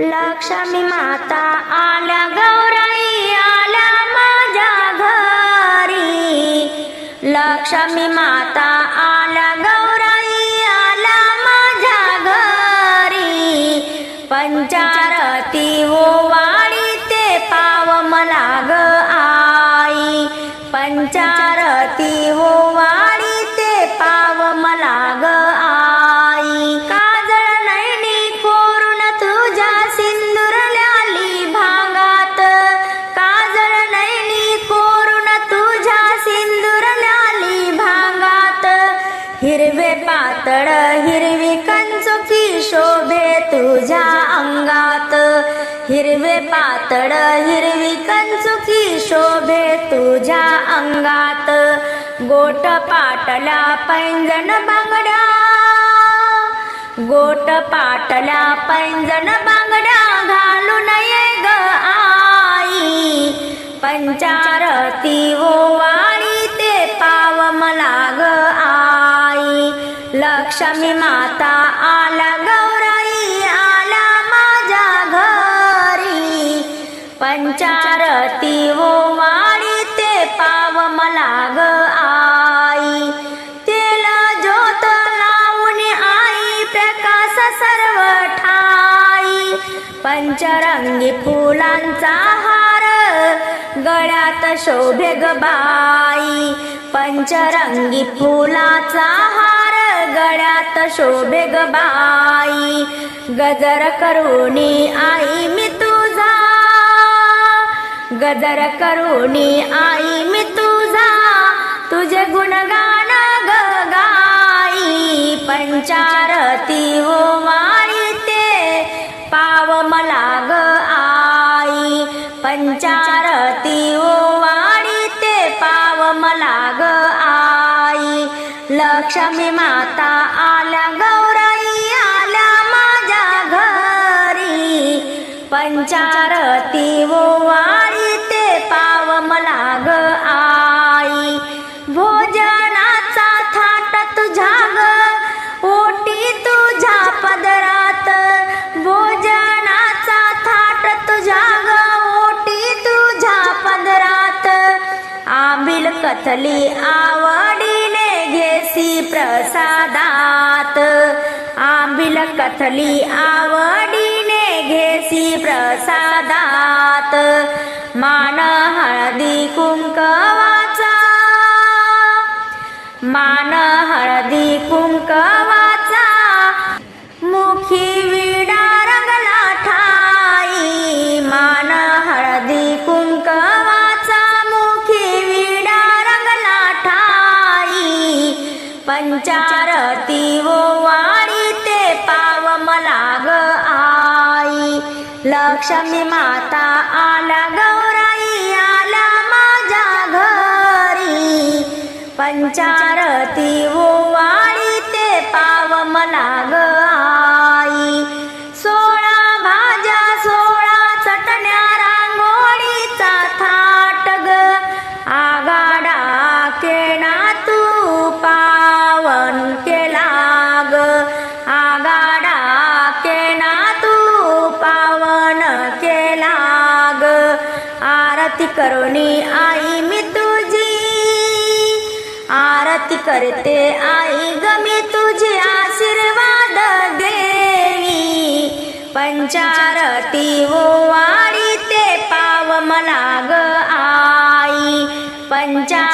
लक्ष्मी माता आल्या गौराई आल्या माझ्या घरी. लक्ष्मी माता आल्या गौराई शोभे तुझ्या अंगात. हिरवे पातळ हिरवी कंचुकी शोभे तुझ्या अंगात. गोट पाटला पैंजण बांगड्या. गोट पाटला पैंजण बांगड्या घालून ये ग आई. पंचारती ओवाळी ते पाव मला ग आई. लक्ष्मी माता आला पंचारती हो ओवाळी ते पाव मला ग आई. तेला ज्योत लावून आई प्रकाश सर्व ठाई. पंचरंगी फुलांचा हार गळ्यात शोभे ग बाई. पंचरंगी फुलाचा हार गळ्यात शोभे ग बाई. गजर करुणी आई मी तू गजर करुणी आई मी तुझा तुझे गुणगान ग गाई. पंचारती हो ओवाळी ते पाव मला ग आई. पंचारती हो ओवाळी ते पाव मला ग आई. लक्ष्मी माता आल्या गौराई आल्या माझ्या घरी. पंचारती ओवाळी कथली आवडीने घेसी प्रसादात. आंबिल कथली आवडीने घेसी प्रसादात. मान हळ पंचारती ओवाळी ते पाव मला ग आई. लक्ष्मी माता आला गौराई आला माझ्या घरी. पंचारती ओवाळी ते पाव मला ग आरती करोनी आई मी तुझी. आरती करते आई ग मी तुझे आशीर्वाद देवी पंचारती ओवाळी ते पाव मला ग आई. पंचा